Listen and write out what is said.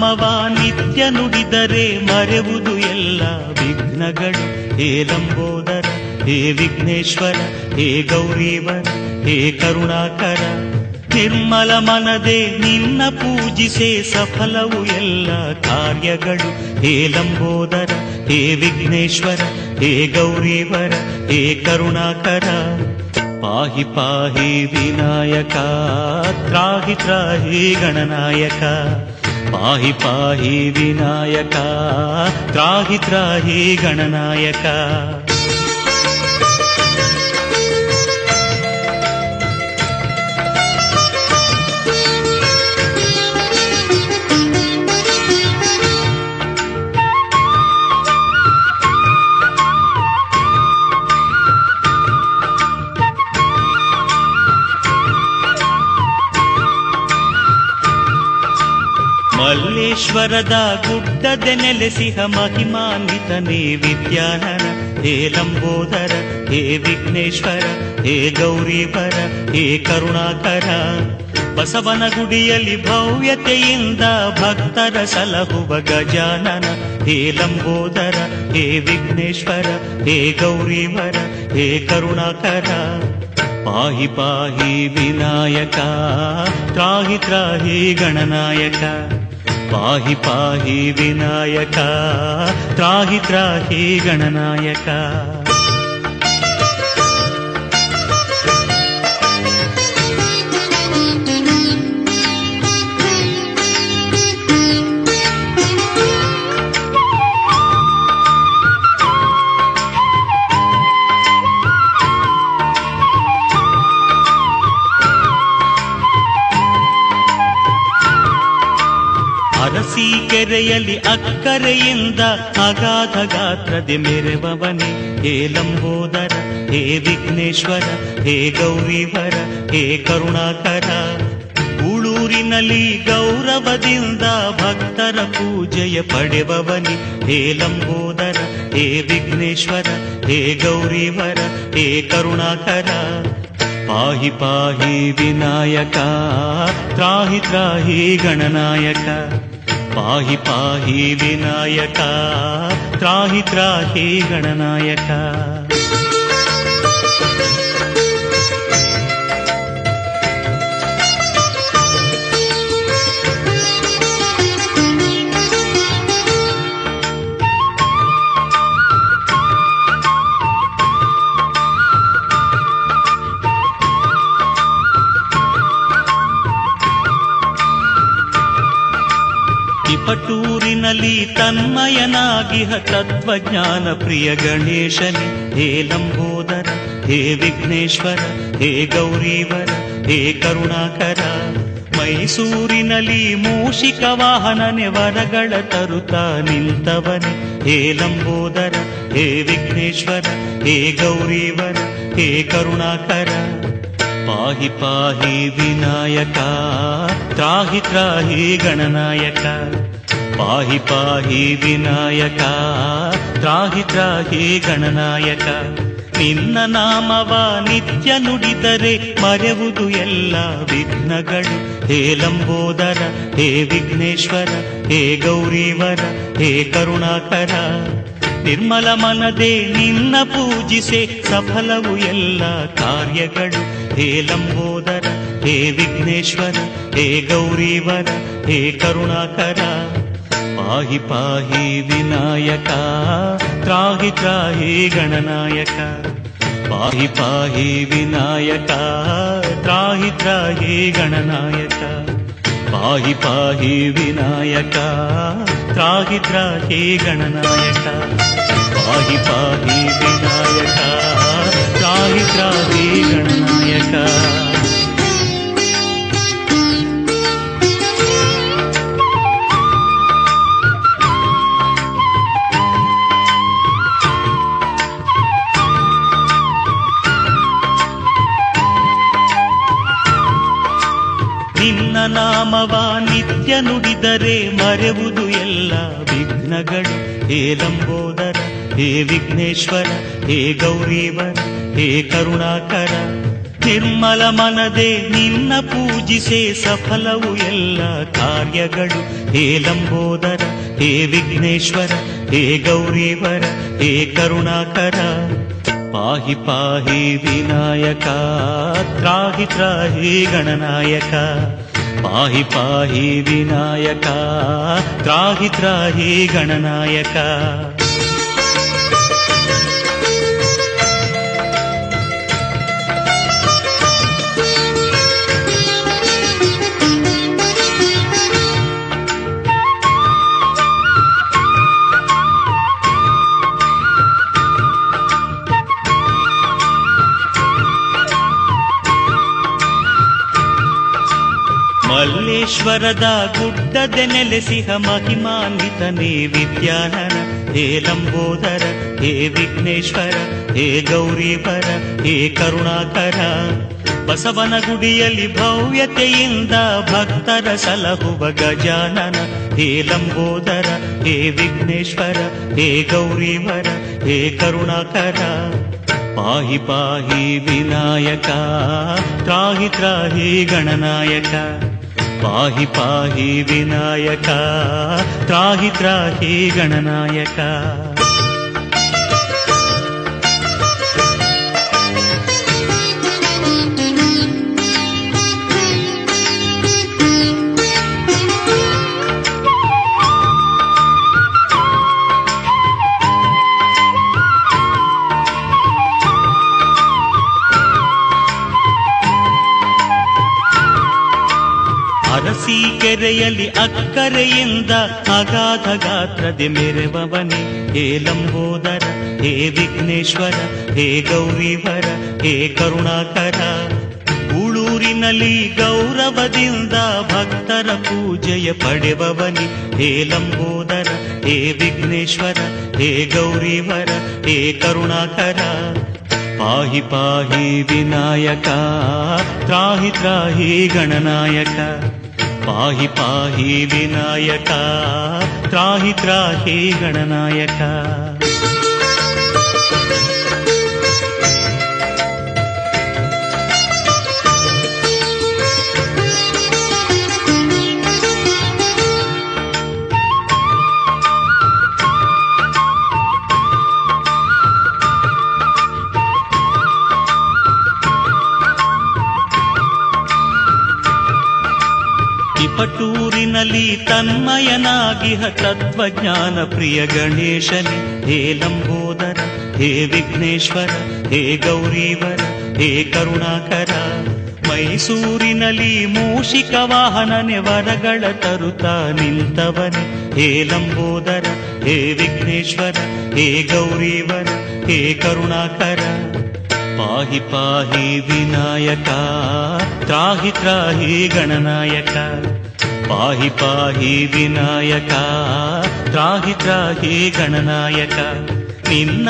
ನಾಮವ ನಿತ್ಯ ನುಡಿದರೆ ಮರೆವುದು ಎಲ್ಲ ವಿಘ್ನಗಳು. ಹೇ ಲಂಬೋದರ, ಹೇ ವಿಘ್ನೇಶ್ವರ, ಹೇ ಗೌರೀವರ, ಹೇ ಕರುಣಾಕರ. ನಿರ್ಮಲ ಮನದೆ ನಿನ್ನ ಪೂಜಿಸೆ ಸಫಲವು ಎಲ್ಲ ಕಾರ್ಯಗಳು. ಹೇ ಲಂಬೋದರ, ಹೇ ವಿಘ್ನೇಶ್ವರ, ಹೇ ಗೌರೀವರ, ಹೇ ಕರುಣಾಕರ. ಪಾಹಿ ಪಾಹಿ ವಿನಾಯಕ, ತ್ರಾಹಿ ತ್ರಾಹಿ ಗಣನಾಯಕ. ಪಾಹಿ ಪಾಹಿ ವಿನಾಯಕ ತ್ರಾಹಿ ತ್ರಾಹಿ ಗಣನಾಯಕ ಮಲ್ಲೇಶ್ವರದ ಗುಡ್ಡದ ನೆಲೆಸಿಹ ಮಹಿಮಾನ್ವಿತನೇ ವಿದ್ಯಾನನ ಹೇ ಲಂಬೋದರ ಹೇ ವಿಘ್ನೇಶ್ವರ ಹೇ ಗೌರೀವರ ಹೇ ಕರುಣಾಕರ ಬಸವನ ಗುಡಿಯಲ್ಲಿ ಭವ್ಯತೆಯಿಂದ ಭಕ್ತರ ಸಲಹುವ ಗಜಾನನ ಹೇ ಲಂಬೋದರ ಹೇ ವಿಘ್ನೇಶ್ವರ ಹೇ ಗೌರೀವರ ಹೇ ಕರುಣಾಕರ ಪಾಹಿ ಪಾಹಿ ವಿನಾಯಕ ತ್ರಾಹಿ ತ್ರಾಹಿ ಗಣನಾಯಕ पाहि पाहि विनायका त्राहि त्राहि गणनायका। ಕೆರೆಯಲ್ಲಿ ಅಕ್ಕರೆಯಿಂದ ಅಗಾಧ ಗಾತ್ರದಿ ಮೆರೆವವನೇ. ಹೇ ಲಂಬೋದರ, ಹೇ ವಿಘ್ನೇಶ್ವರ, ಹೇ ಗೌರಿವರ, ಹೇ ಕರುಣಾಕರ. ಉಳೂರಿನಲ್ಲಿ ಗೌರವದಿಂದ ಭಕ್ತರ ಪೂಜೆಯ ಪಡೆವವನಿ. ಹೇ ಲಂಬೋದರ, ಹೇ ವಿಘ್ನೇಶ್ವರ, ಹೇ ಗೌರಿವರ, ಹೇ ಕರುಣಾಕರ. ಪಾಹಿ ಪಾಹಿ ವಿನಾಯಕ, ತ್ರಾಹಿ ತ್ರಾಹಿ ಗಣನಾಯಕ. पाहि पाहि विनायका त्राहि त्राहि गणनायका। ತಿಪಟೂರಿನಲ್ಲಿ ತನ್ಮಯನಾಗಿಹ ತತ್ವಜ್ಞಾನ ಪ್ರಿಯ ಗಣೇಶನೇ, ಹೇ ಲಂಬೋದರ, ಹೇ ವಿಘ್ನೇಶ್ವರ, ಹೇ ಗೌರೀವರ, ಹೇ ಕರುಣಾಕರ. ಮೈಸೂರಿನಲ್ಲಿ ಮೂಷಿಕ ವಾಹನನೆ ವರಗಳ ತರುತ ನಿಂತವನೇ, ಹೇ ಲಂಬೋದರ, ಹೇ ವಿಘ್ನೇಶ್ವರ, ಹೇ ಗೌರೀವರ, ಹೇ ಕರುಣಾಕರ. ಪಾಹಿ ಪಾಹಿ ವಿನಾಯಕ, ತ್ರಾಹಿ ತ್ರಾಹಿ ಗಣನಾಯಕ. ಪಾಹಿ ಪಾಹಿ ವಿನಾಯಕ, ತ್ರಾಹಿ ತ್ರಾಹಿ ಗಣನಾಯಕ. ನಿನ್ನ ನಾಮವ ನಿತ್ಯ ನುಡಿದರೆ ಮರೆವುದು ಎಲ್ಲ ವಿಘ್ನಗಳು. ಹೇ ಲಂಬೋದರ, ಹೇ ವಿಘ್ನೇಶ್ವರ, ಹೇ ಗೌರೀವರ, ಹೇ ಕರುಣಾಕರ. ನಿರ್ಮಲ ಮನದೆ ನಿನ್ನ ಪೂಜಿಸೆ ಸಫಲವು ಎಲ್ಲ ಕಾರ್ಯಗಳು. ಹೇ ಲಂಬೋದರ, ಹೇ ವಿಘ್ನೇಶ್ವರ, ಹೇ ಗೌರೀವರ, ಹೇ ಕರುಣಾಕರ. ಪಾಹಿ ಪಾಹಿ ವಿನಾಯಕ, ತ್ರಾಹಿ ತ್ರಾಹಿ ಗಣನಾಯಕ. ಪಾಹಿ ಪಾಹಿ ವಿನಾಯಕ, ತ್ರಾಹಿ ತ್ರಾಹಿ ಗಣನಾಯಕ. ಪಾಹಿ ಪಾಹಿ ವಿನಾಯಕ, ತ್ರಾಹಿ ತ್ರಾಹಿ ಗಣನಾಯಕ. ಪಾಹಿ ಪಾಹಿ ವಿನಾಯಕ, ತ್ರಾಹಿ ತ್ರಾಹಿ ಗಣನಾಯಕ. ನಾಮವ ನಿತ್ಯ ನುಡಿದರೆ ಮರೆವುದು ಎಲ್ಲ ವಿಘ್ನಗಳು. ಹೇ ಲಂಬೋದರ, ಹೇ ವಿಘ್ನೇಶ್ವರ, ಹೇ ಗೌರೀವರ, ಹೇ ಕರುಣಾಕರ. ನಿರ್ಮಲ ಮನದೆ ನಿನ್ನ ಪೂಜಿಸೆ ಸಫಲವು ಎಲ್ಲ ಕಾರ್ಯಗಳು. ಹೇ ಲಂಬೋದರ, ಹೇ ವಿಘ್ನೇಶ್ವರ, ಹೇ ಗೌರೀವರ, ಹೇ ಕರುಣಾಕರ. ಪಾಹಿ ಪಾಹಿ ವಿನಾಯಕ, ತ್ರಾಹಿ ತ್ರಾಹಿ ಗಣನಾಯಕ. पाहि पाहि विनायका त्राहि त्राहि गणनायका। ಮಲ್ಲೇಶ್ವರದ ಗುಡ್ಡದೆ ನೆಲೆಸಿಹ ಮಹಿಮಾನ್ವಿತನೇ ವಿದ್ಯಾನನ. ಹೇ ಲಂಬೋದರ, ಹೇ ವಿಘ್ನೇಶ್ವರ, ಹೇ ಗೌರೀವರ, ಹೇ ಕರುಣಾಕರ. ಬಸವನ ಗುಡಿಯಲ್ಲಿ ಭವ್ಯತೆಯಿಂದ ಭಕ್ತರ ಸಲಹುವ ಗಜಾನನ. ಹೇ ಲಂಬೋದರ, ಹೇ ವಿಘ್ನೇಶ್ವರ, ಹೇ ಗೌರೀವರ, ಹೇ ಕರುಣಾಕರ. ಪಾಹಿ ಪಾಹಿ ವಿನಾಯಕ, ತ್ರಾಹಿ ತ್ರಾಹಿ ಗಣನಾಯಕ. पाहि पाहि विनायका त्राहि त्राहि गणनायका। ಅರಸಿ ಕೆರೆಯಲ್ಲಿ ಅಕ್ಕರೆಯಿಂದ ಅಗಾಧ ಗಾತ್ರದೆ ಮೆರೆವವನೇ. ಹೇ ಲಂಬೋದರ, ಹೇ ವಿಘ್ನೇಶ್ವರ, ಹೇ ಗೌರಿವರ, ಹೇ ಕರುಣಾಕರ. ಉಳೂರಿನಲ್ಲಿ ಗೌರವದಿಂದ ಭಕ್ತರ ಪೂಜೆಯ ಪಡೆವವನಿ. ಹೇ ಲಂಬೋದರ, ಹೇ ವಿಘ್ನೇಶ್ವರ, ಹೇ ಗೌರಿವರ, ಹೇ ಕರುಣಾಕರ. ಪಾಹಿ ಪಾಹಿ ವಿನಾಯಕ, ತ್ರಾಹಿ ತ್ರಾಹಿ ಗಣನಾಯಕ. पाहि पाहि विनायका त्राहि त्राहि गणनायका। ತಿಪಟೂರಿನಲ್ಲಿ ತನ್ಮಯನಾಗಿಹ ತತ್ವಜ್ಞಾನ ಪ್ರಿಯ ಗಣೇಶನೇ, ಹೇ ಲಂಬೋದರ, ಹೇ ವಿಘ್ನೇಶ್ವರ, ಹೇ ಗೌರೀವರ, ಹೇ ಕರುಣಾಕರ. ಮೈಸೂರಿನಲ್ಲಿ ಮೂಷಿಕ ವಾಹನನೆ ವರಗಳ ತರುತ ನಿಂತವನೆ, ಹೇ ಲಂಬೋದರ, ಹೇ ವಿಘ್ನೇಶ್ವರ, ಹೇ ಗೌರೀವರ, ಹೇ ಕರುಣಾಕರ. ಪಾಹಿ ಪಾಹಿ ವಿನಾಯಕ, ತ್ರಾಹಿ ತ್ರಾಹಿ ಗಣನಾಯಕ. ಪಾಹಿ ಪಾಹಿ ವಿನಾಯಕ ತ್ರಾಹಿ ತ್ರಾಹಿ ಗಣನಾಯಕ ನಿನ್ನ